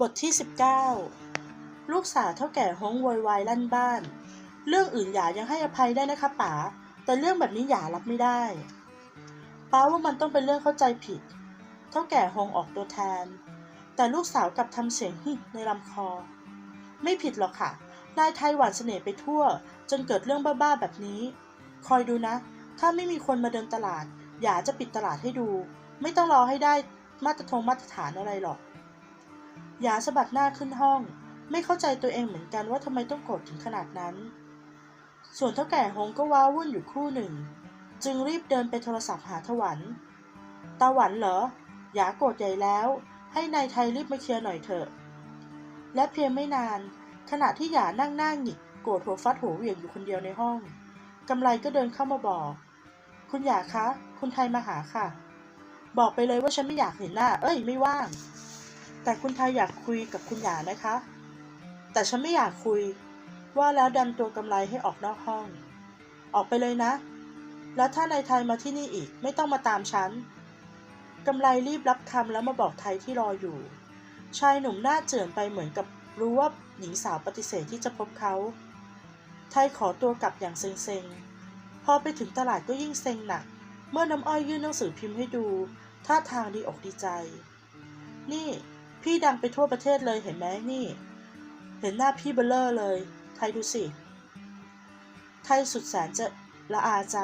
บทที่ 19 ลูกสาวเท่าแก่ฮงโวยวายลั่นบ้าน เรื่องอื่นหยายังให้อภัยได้นะคะป๋า แต่เรื่องแบบนี้หยารับไม่ได้ ป้าว่ามันต้องเป็นเรื่องเข้าใจผิด เท่าแก่ฮงออกตัวแทน แต่ลูกสาวกลับทำเสียงฮึในลำคอ ไม่ผิดหรอกค่ะ นายไทยหวานเสน่ห์ไปทั่ว จนเกิดเรื่องบ้าๆแบบนี้ คอยดูนะ ถ้าไม่มีคนมาเดินตลาด หยาจะปิดตลาดให้ดู ไม่ต้องรอให้ได้มาตรฐานมาตรฐานอะไรหรอก หยาสะบัดหน้าขึ้นห้อง ไม่เข้าใจตัวเองเหมือนกันว่าทำไมต้องโกรธถึงขนาดนั้น ส่วนเท่าแก่หงก็ว้าวุ่นอยู่ครู่หนึ่ง จึงรีบเดินไปโทรศัพท์หาถวันตาหวันเหรอหยาโกรธใหญ่แล้ว ให้นายไทยรีบมาเคลียร์หน่อยเถอะ และเพียงไม่นาน ขณะที่หยานั่งหน้าหงิกโกรธหัวฟัดหัวเหวี่ยงอยู่คนเดียวในห้องกำไรก็เดินเข้ามาบอก คุณหยาคะ คุณไทยมาหาค่ะ บอกไปเลยว่าฉันไม่อยากเห็นหน้า เอ้ยไม่ว่าง แต่คุณไทยอยากคุยกับคุณหยานะคะ แต่ฉันไม่อยากคุย ว่าแล้วดันตัวกำไรให้ออกนอกห้อง ออกไปเลยนะ แล้วถ้านายไทยมาที่นี่อีกไม่ต้องมาตามฉันกำไรรีบรับคำแล้วมาบอกไทยที่รออยู่ ชายหนุ่มหน้าเจือนไปเหมือนกับรู้ว่าหญิงสาวปฏิเสธที่จะพบเขา ไทยขอตัวกลับอย่างเซ็งๆ พอไปถึงตลาดก็ยิ่งเซ็งหนัก เมื่อน้ำอ้อยยื่นหนังสือพิมพ์ให้ดู ท่าทางดีอกดีใจ นี่ พี่ดังไปทั่วประเทศเลยเห็นไหมนี่ เห็นหน้าพี่เบลเลอร์เลย ไทยดูสิ ไทยสุดแสนจะละอาใจ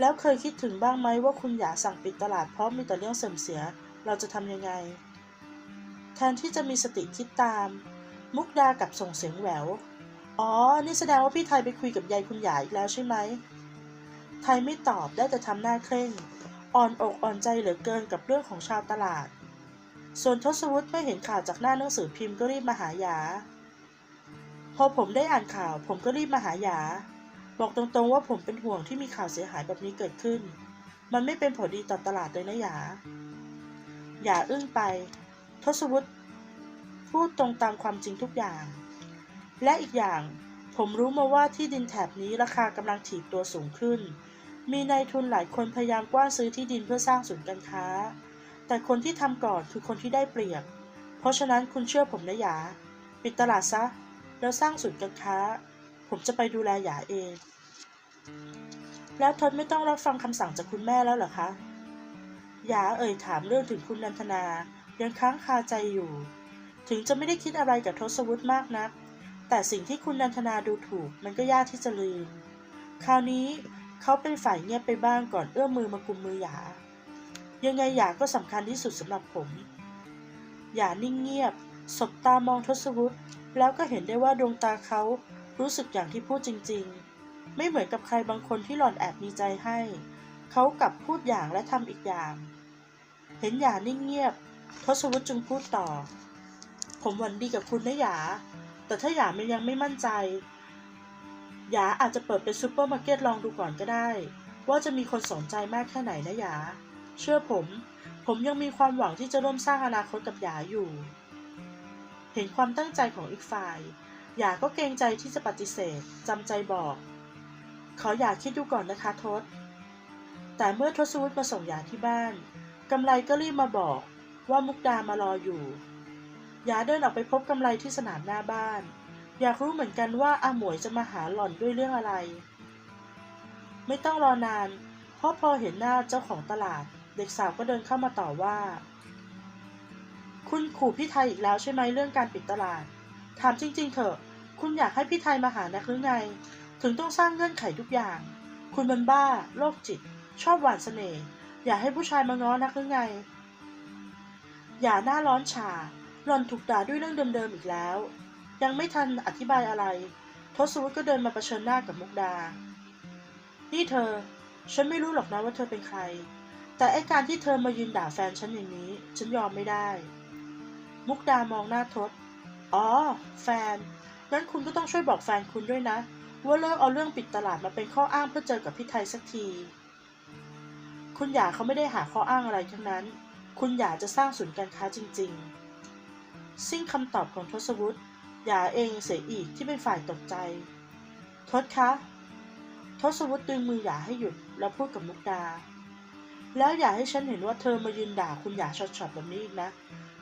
แล้วเคยคิดถึงบ้างไหมว่าคุณหยาสั่งปิดตลาดเพราะมีแต่เรื่องเสื่อมเสีย เราจะทำยังไง แทนที่จะมีสติคิดตาม มุกดากับส่งเสียงแหวว อ๋อ นี่แสดงว่าพี่ไทยไปคุยกับยายคุณหยาอีกแล้วใช่ไหม ไทยไม่ตอบได้แต่ทำหน้าเคร่ง อ่อนอกอ่อนใจเหลือเกินกับเรื่องของชาวตลาด ส่วนทศวุฒิเมื่อเห็นข่าวจากหน้าหนังสือพิมพ์ก็รีบมาหาหยา พอผมได้อ่านข่าว ผมก็รีบมาหาหยา บอกตรงๆว่าผมเป็นห่วงที่มีข่าวเสียหายแบบนี้เกิดขึ้น มันไม่เป็นผลดีต่อตลาดเลยนะหยาหยาอึ้งไป ทศวุฒิพูดตรงตามความจริงทุกอย่าง และอีกอย่างผมรู้มาว่าที่ดินแถบนี้ราคากำลังถีบตัวสูงขึ้น มีนายทุนหลายคนพยายามกว้านซื้อที่ดินเพื่อสร้างศูนย์การค้า แต่คนที่ทำก่อนคือคนที่ได้เปรียบ เพราะฉะนั้นคุณเชื่อผมนะหยา ปิดตลาดซะ แล้วสร้างศูนย์การค้า ผมจะไปดูแลหยาเอง แล้วทศไม่ต้องรับฟังคำสั่งจากคุณแม่แล้วเหรอคะหยาเอ่ยถามเรื่องถึงคุณนันทนา ยังค้างคาใจอยู่ ถึงจะไม่ได้คิดอะไรกับทศวุฒิมากนัก แต่สิ่งที่คุณนันทนาดูถูกมันก็ยากที่จะลืม คราวนี้เขาเป็นฝ่ายเงียบไปบ้างก่อนเอื้อมมือมากุมมือหยา ยังไงหยาก็สำคัญที่สุดสำหรับผมหยานิ่งเงียบ สบตามองทศวุฒิแล้วก็เห็นได้ว่าดวงตาเขารู้สึกอย่างที่พูดจริง ๆ ไม่เหมือนกับใครบางคนที่หล่อนแอบมีใจให้ เขากลับพูดอย่างและทำอีกอย่าง เห็นหยานิ่งเงียบ ทศวุฒิจึงพูดต่อ ผมหวังดีกับคุณนะหยา แต่ถ้าหยามันยังไม่มั่นใจหยาอาจจะเปิดเป็นซูเปอร์มาร์เก็ตลองดูก่อนก็ได้ ว่าจะมีคนสนใจมากแค่ไหนนะหยา เชื่อผม ผมยังมีความหวังที่จะร่วมสร้างอนาคตกับหยาอยู่ เห็นความตั้งใจของอีกฝ่ายหยาก็เกรงใจที่จะปฏิเสธจำใจบอก ขอหยาคิดดูก่อนนะคะทศ แต่เมื่อทศวุฒิมาส่งหยาที่บ้านกำไรก็รีบมาบอกว่ามุกดามารออยู่หยาเดินออกไปพบกำไรที่สนามหน้าบ้าน อยากรู้เหมือนกันว่าอาหมวยจะมาหาหล่อนด้วยเรื่องอะไร ไม่ต้องรอนาน เพราะพอเห็นหน้าเจ้าของตลาด เด็กสาวก็เดินเข้ามาต่อว่า คุณขู่พี่ไทยอีกแล้วใช่ไหมเรื่องการปิดตลาด ถามจริง ๆ เถอะ คุณอยากให้พี่ไทยมาหานักหรือไง ถึงต้องสร้างเงื่อนไขทุกอย่าง คุณมันบ้า โรคจิต ชอบหวานเสน่ห์ อยากให้ผู้ชายมาง้อนักหรือไง อย่าหน้าร้อนฉาหล่อนถูกด่าด้วยเรื่องเดิมๆอีกแล้ว ยังไม่ทันอธิบายอะไร ทศวุฒิก็เดินมาเผชิญหน้ากับมุกดา นี่เธอ ฉันไม่รู้หรอกนะว่าเธอเป็นใคร แต่ไอการที่เธอมายืนด่าแฟนฉันอย่างนี้ ฉันยอมไม่ได้ มุกดามองหน้าทศ อ๋อ แฟนงั้นคุณก็ต้องช่วยบอกแฟนคุณด้วยนะ ว่าเลิกเอาเรื่องปิดตลาดมาเป็นข้ออ้างเพื่อเจอกับพี่ไทยสักที คุณหยาเขาไม่ได้หาข้ออ้างอะไรทั้งนั้น คุณหยาจะสร้างศูนย์การค้าจริงๆสิ้นคำตอบของทศวุฒิหยาเองเสียอีกที่เป็นฝ่ายตกใจ ทศคะ ทศวุฒิดึงมือหยาให้หยุดแล้วพูดกับมุกดา แล้วอย่าให้ฉันเห็นว่าเธอมายืนด่าคุณหยาช็อตๆแบบนี้อีกนะ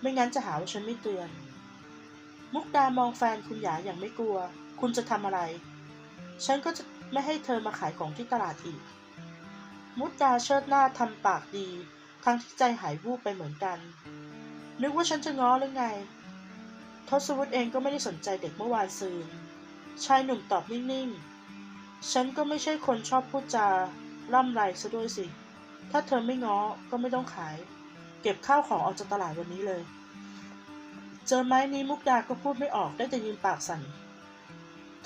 ไม่งั้นจะหาว่าฉันไม่เตือน มุกดามองแฟนคุณหยาอย่างไม่กลัว คุณจะทำอะไร ฉันก็จะไม่ให้เธอมาขายของที่ตลาดอีก มุกดาเชิดหน้าทำปากดี ทั้งที่ใจหายวูบไปเหมือนกัน นึกว่าฉันจะง้อหรือไง ทศวุฒิเองก็ไม่ได้สนใจเด็กเมื่อวานซืน ชายหนุ่มตอบนิ่งๆ ฉันก็ไม่ใช่คนชอบพูดจาร่ำไรซะด้วยสิ ถ้าเธอไม่ง้อก็ไม่ต้องขาย เก็บข้าวของออกจากตลาดวันนี้เลย เจอไม้นี้มุกดาก็พูดไม่ออกได้แต่ยืนปากสั่น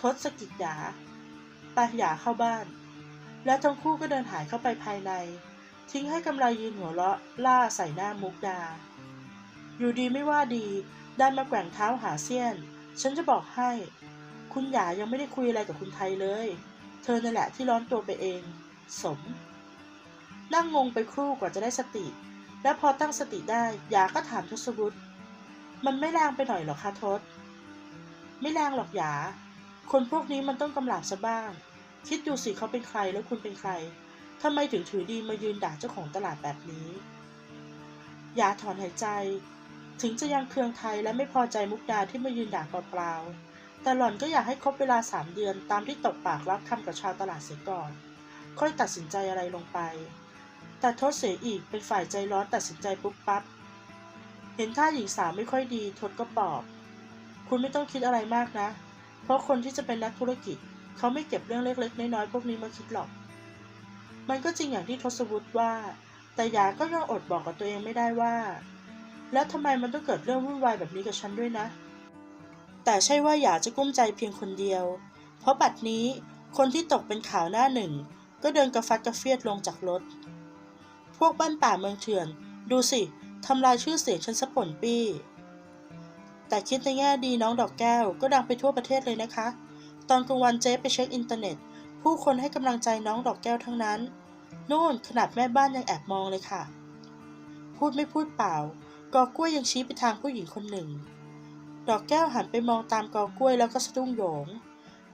ทศสกิดหยาไปหยาเข้าบ้าน แล้วทั้งคู่ก็เดินหายเข้าไปภายใน ทิ้งให้กำไรยืนหัวเราะล่าใส่หน้ามุกดา อยู่ดีไม่ว่าดีดันมาแกว่งเท้าหาเสี้ยน ฉันจะบอกให้ คุณหยายังไม่ได้คุยอะไรกับคุณไทยเลย เธอนั่นแหละที่ร้อนตัวไปเอง สม นั่งงงไปครู่กว่าจะได้สติ และพอตั้งสติได้ยาก็ถามทศวุฒิมันไม่แรงไปหน่อยหรอคะทศ ไม่แรงหรอกยา คนพวกนี้มันต้องกำหลาบซะบ้าง คิดดูสิเขาเป็นใครแล้วคุณเป็นใครทำไมถึงถือดีมายืนด่าเจ้าของตลาดแบบนี้ยาถอนหายใจ ถึงจะยังเคืองไทยและไม่พอใจมุกดาที่มายืนด่าเปล่าๆแต่หล่อนก็อยากให้ครบเวลาสามเดือนตามที่ตกปากรับคำกับชาวตลาดเสียก่อน ค่อยตัดสินใจอะไรลงไป แต่ทศเสียอีกเป็นฝ่ายใจร้อนตัดสินใจปุ๊บปั๊บ เห็นท่าหญิงสาวไม่ค่อยดีทศก็ปลอบ คุณไม่ต้องคิดอะไรมากนะ เพราะคนที่จะเป็นนักธุรกิจ เขาไม่เก็บเรื่องเล็กๆ น้อยๆพวกนี้มาคิดหรอก มันก็จริงอย่างที่ทศวุฒิว่า แต่ยาก็ยังอดบอกกับตัวเองไม่ได้ว่า แล้วทำไมมันต้องเกิดเรื่องวุ่นวายแบบนี้กับฉันด้วยนะ แต่ใช่ว่าอยากจะกุ้มใจเพียงคนเดียว เพราะบัดนี้คนที่ตกเป็นข่าวหน้าหนึ่ง ก็เดินกระฟัดกระเฟียดลงจากรถ พวกบ้านป่าเมืองเถื่อน ดูสิทำลายชื่อเสียงฉันสะป่นปี้ แต่คิดในแง่ดีน้องดอกแก้วก็ดังไปทั่วประเทศเลยนะคะ ตอนกลางวันเจ๊ไปเช็คอินเทอร์เน็ต ผู้คนให้กำลังใจน้องดอกแก้วทั้งนั้น โน่นขนาดแม่บ้านยังแอบมองเลยค่ะ พูดไม่พูดเปล่า กอกล้วยยังชี้ไปทางผู้หญิงคนหนึ่ง ดอกแก้วหันไปมองตามกอกล้วยแล้วก็สะดุ้งโยง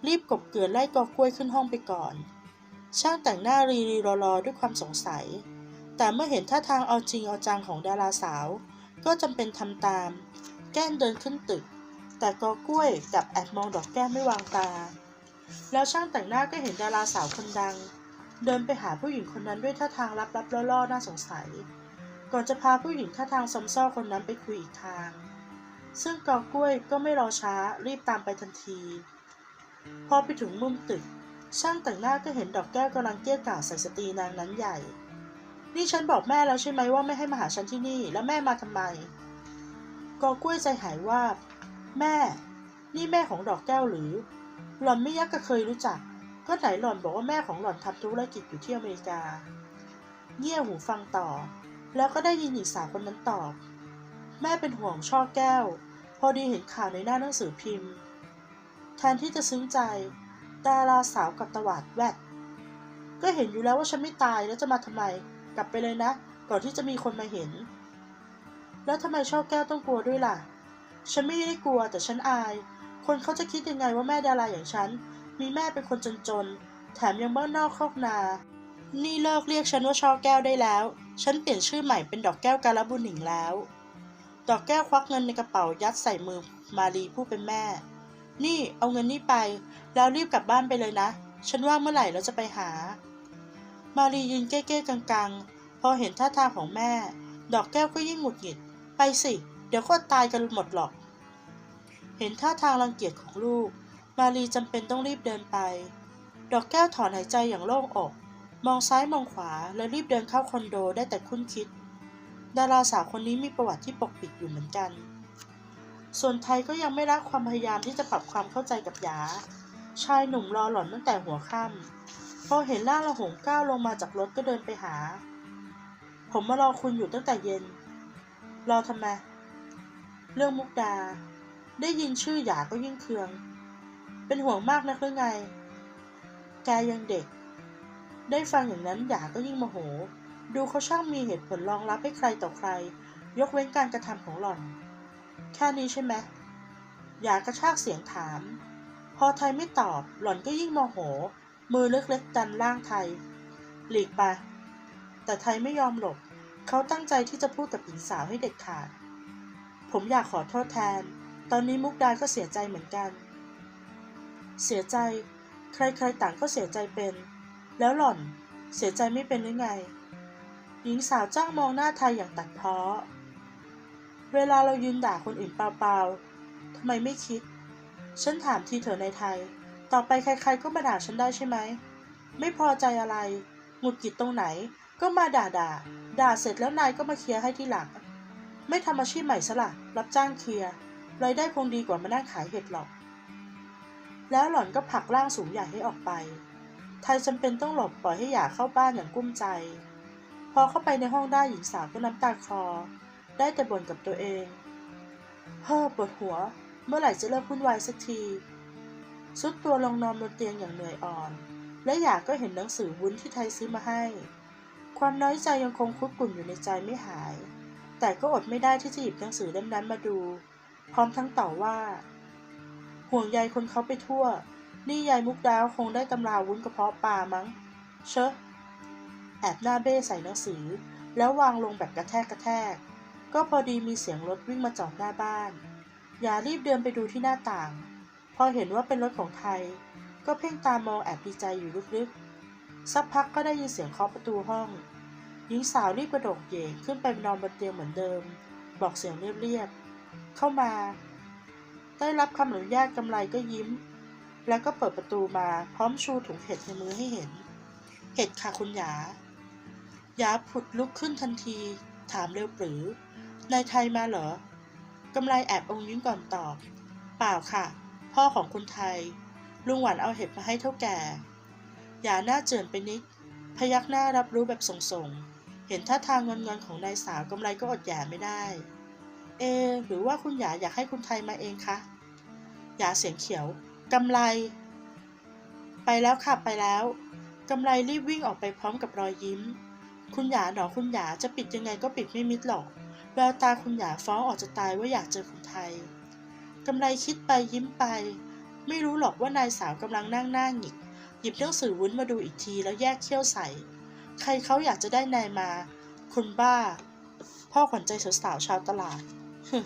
รีบกบเกลือไล่กอกล้วยขึ้นห้องไปก่อน ช่างแต่งหน้ารีรีรอรอด้วยความสงสัย แต่เมื่อเห็นท่าทางเอาจริงเอาจังของดาราสาว ก็จำเป็นทำตาม แก้มเดินขึ้นตึก แต่กอกล้วยกับแอบมองดอกแก้มไม่วางตา แล้วช่างแต่งหน้าก็เห็นดาราสาวคนดัง เดินไปหาผู้หญิงคนนั้นด้วยท่าทางลับๆล่อๆน่าสงสัย ก่อนจะพาผู้หญิงท่าทางซอมซ่อคนนั้นไปคุยอีกทาง ซึ่งกอกล้วยก็ไม่รอช้ารีบตามไปทันที พอไปถึงมุมตึก ช่างแต่งหน้าก็เห็นดอกแก้วกำลังเกี้ยกล่อมใส่สตรีนางนั้นใหญ่ นี่ฉันบอกแม่แล้วใช่ไหมว่าไม่ให้มาหาฉันที่นี่ แล้วแม่มาทำไม กอกล้วยใจหายว่า แม่ นี่แม่ของดอกแก้วหรือ หล่อนไม่ยักก็เคยรู้จัก ก็ไหนหล่อนบอกว่าแม่ของหล่อนทำธุรกิจอยู่ที่อเมริกา เงี่ยหูฟังต่อ แล้วก็ได้ยินหญิงสาวคนนั้นตอบ แม่เป็นห่วงช่อแก้ว พอดีเห็นข่าวในหน้าหนังสือพิมพ์ แทนที่จะซึ้งใจ ดาราสาวกับตวาดแวดก็เห็นอยู่แล้วว่าฉันไม่ตายแล้วจะมาทำไม กลับไปเลยนะ ก่อนที่จะมีคนมาเห็น แล้วทำไมช่อแก้วต้องกลัวด้วยล่ะ ฉันไม่ได้กลัวแต่ฉันอาย คนเขาจะคิดยังไงว่าแม่ดาราอย่างฉัน มีแม่เป็นคนจนๆ แถมยังบ้านนอกคอกนา นี่เลิกเรียกฉันว่าช่อแก้วได้แล้ว ฉันเปลี่ยนชื่อใหม่เป็นดอกแก้วกาลบุญหนิงแล้ว ดอกแก้วควักเงินในกระเป๋ายัดใส่มือมารีผู้เป็นแม่ นี่เอาเงินนี่ไป แล้วรีบกลับบ้านไปเลยนะ ฉันว่าเมื่อไหร่เราจะไปหา มารียืนเก้ๆกังๆ พอเห็นท่าทางของแม่ ดอกแก้วก็ยิ่งหงุดหงิด ไปสิ เดี๋ยวก็ตายกันหมดหรอก เห็นท่าทางรังเกียจของลูก มารีจำเป็นต้องรีบเดินไป ดอกแก้วถอนหายใจอย่างโล่งอก มองซ้ายมองขวาแล้วรีบเดินเข้าคอนโดได้แต่คุ้นคิด ดาราสาวคนนี้มีประวัติที่ปกปิดอยู่เหมือนกัน ส่วนไทยก็ยังไม่ละความพยายามที่จะปรับความเข้าใจกับยา ชายหนุ่มรอหล่อนตั้งแต่หัวค่ำ อเห็นร่างละหงก้าวลงมาจากรถก็เดินไปหา ผมมารอคุณอยู่ตั้งแต่เย็น รอทำไม เรื่องมุกดา ได้ยินชื่อหยาก็ยิ่งเคือง เป็นห่วงมากนักหรือไง แกยังเด็ก ได้ฟังอย่างนั้นหยาก็ยิ่งโมโห ดูเขาช่างมีเหตุผลรองรับให้ใครต่อใคร ยกเว้นการกระทำของหล่อน แค่นี้ใช่ไหมหยากระชากเสียงถาม พอไทยไม่ตอบหล่อนก็ยิ่งโมโห มือเล็กๆดันร่างไทย หลีกไป แต่ไทยไม่ยอมหลบ เขาตั้งใจที่จะพูดกับหญิงสาวให้เด็ดขาด ผมอยากขอโทษแทน ตอนนี้มุกดาก็เสียใจเหมือนกัน เสียใจ ใครๆต่างก็เสียใจเป็น แล้วหล่อน เสียใจไม่เป็นหรือไง หญิงสาวจ้างมองหน้าไทยอย่างตัดเพ้อเวลาเรายืนด่าคนอื่นเปล่าๆทำไมไม่คิด ฉันถามทีเถอในไทย ต่อไปใครๆก็มาด่าฉันได้ใช่ไหม ไม่พอใจอะไร หงุดหงิดตรงไหน ก็มาด่าด่าๆด่าเสร็จแล้วนายก็มาเคลียร์ให้ที่หลัง ไม่ทำอาชีพใหม่ซะละรับจ้างเคลียร์รายได้คงดีกว่ามานั่งขายเห็ดหรอก แล้วหล่อนก็ผลักร่างสูงใหญ่ให้ออกไป ไทยจำเป็นต้องหลบปล่อยให้หยาเข้าบ้านอย่างกุ้มใจ พอเข้าไปในห้องได้หญิงสาวก็น้ำตาคลอ ได้แต่บ่นกับตัวเอง เฮ้อปวดหัว เมื่อไหร่จะเลิกวุ่นวายสักที สุดตัวลงนอนบนเตียงอย่างเหนื่อยอ่อน และอยากก็เห็นหนังสือวุ้นที่ไทยซื้อมาให้ ความน้อยใจยังคงคุกกุ่นอยู่ในใจไม่หาย แต่ก็อดไม่ได้ที่จะหยิบหนังสือเล่มนั้นมาดู พร้อมทั้งต่อว่า ห่วงใยคนเขาไปทั่ว นี่ยายมุกดาวคงได้ตำราวุ้นกระเพาะปลามั้ง เชอะแอบหน้าเบ้ใส่หนังสือ แล้ววางลงแบบกระแทกกระแทก ก็พอดีมีเสียงรถวิ่งมาจอดหน้าบ้าน อย่ารีบเดินไปดูที่หน้าต่าง พอเห็นว่าเป็นรถของไทย ก็เพ่งตามองแอบดีใจอยู่ลึกๆ สักพักก็ได้ยินเสียงเคาะประตูห้อง หญิงสาวรีบกระโดดเหยกขึ้นไปนอนบนเตียงเหมือนเดิม บอกเสียงเรียบๆ เข้ามา ได้รับคำอนุญาตกำไรก็ยิ้ม แล้วก็เปิดประตูมาพร้อมชูถุงเห็ดในมือให้เห็น เห็ดค่ะคุณหยา หยาผุดลุกขึ้นทันที ถามเร็วปรือนายไทยมาเหรอกำไรแอบองยิ้มก่อนตอบ เปล่าค่ะ พ่อของคุณไทย ลุงหวานเอาเห็ดมาให้เท่าแก่หยาหน้าเจือนไปนิด พยักหน้ารับรู้แบบส่งๆ เห็นท่าทางงอนๆของนายสาวกำไรก็อดหยาไม่ได้ เอ หรือว่าคุณหยาอยากให้คุณไทยมาเองคะหยาเสียงเขียวกำไร ไปแล้วค่ะไปแล้วกำไรรีบวิ่งออกไปพร้อมกับรอยยิ้ม คุณหยาหนอคุณหยาจะปิดยังไงก็ปิดไม่มิดหรอก แววตาคุณหยาฟ้องออกจะตายว่าอยากเจอคุณไทย กำไรคิดไปยิ้มไป ไม่รู้หรอกว่านายสาวกำลังนั่งหน้าหงิก หยิบหนังสือวุ้นมาดูอีกทีแล้วแยกเขี้ยวใส่ ใครเขาอยากจะได้นายมา คุณบ้า พ่อขวัญใจสาวๆชาวตลาดฮึ